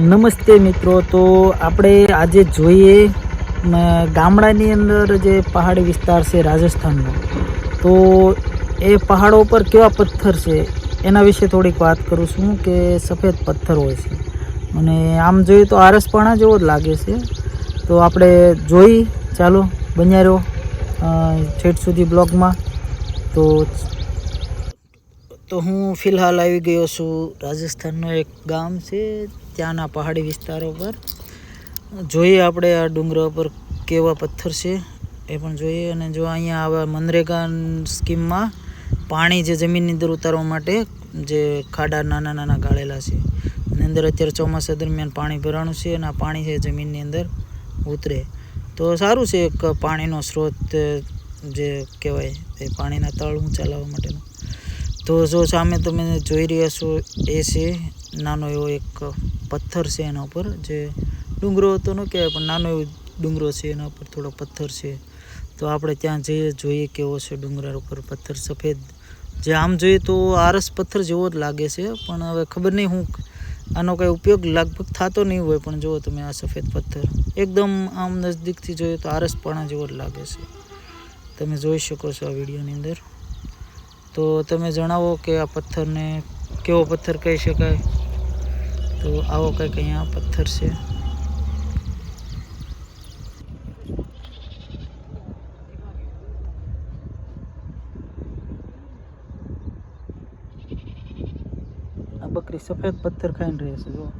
નમસ્તે મિત્રો, તો આપણે આજે જોઈએ ગામડાની અંદર જે પહાડી વિસ્તાર છે રાજસ્થાનનો, તો એ પહાડો પર કેવા પથ્થર છે, એના વિશે થોડીક વાત કરું છું કે સફેદ પથ્થર હોય છે. અને આમ જોઈએ તો આરસપાણા જેવો જ લાગે છે. તો આપણે જોઈ, ચાલો, બન્યા રહ્યો છેટ સુધી બ્લોગમાં. તો તો હું ફિલહાલ આવી ગયો છું. રાજસ્થાનનું એક ગામ છે, ત્યાંના પહાડી વિસ્તારો પર. જોઈએ આપણે આ ડુંગરા પર કેવા પથ્થર છે, એ પણ જોઈએ. અને જો અહીંયા આવા મનરેગા સ્કીમમાં પાણી જે જમીનની અંદર ઉતારવા માટે જે ખાડા નાના નાના ગાળેલા છે અને અંદર અત્યારે ચોમાસા દરમિયાન પાણી ભરાણું છે અને આ પાણી છે જમીનની અંદર ઉતરે. તો સારું છે એક પાણીનો સ્ત્રોત જે કહેવાય, એ પાણીના તળ ઊંચા લાવવા માટેનો. તો જો સામે તમે જોઈ રહ્યા છો, એ છે નાનો એવો એક પથ્થર છે એના ઉપર, જે ડુંગરો હતો ન કહેવાય પણ નાનો એવો ડુંગરો છે એના ઉપર થોડો પથ્થર છે. તો આપણે ત્યાં જઈએ, જોઈએ કેવો છે ડુંગરા ઉપર પથ્થર સફેદ. જે આમ જોઈએ તો આરસ પથ્થર જેવો જ લાગે છે, પણ હવે ખબર નહીં હું આનો કંઈ ઉપયોગ લગભગ થતો નહીં હોય, પણ જુઓ તમે આ સફેદ પથ્થર. એકદમ આમ નજદીકથી જોઈએ તો આરસપણા જેવો જ લાગે છે. તમે જોઈ શકો છો આ વિડીયોની અંદર. તો તમે જણાવો કે આ પથ્થરને કેવો પથ્થર કહી શકાય? તો આવો કંઈક અહીંયા પથ્થર છે. આ બકરી સફેદ પથ્થર ખાઈને રહે છે જો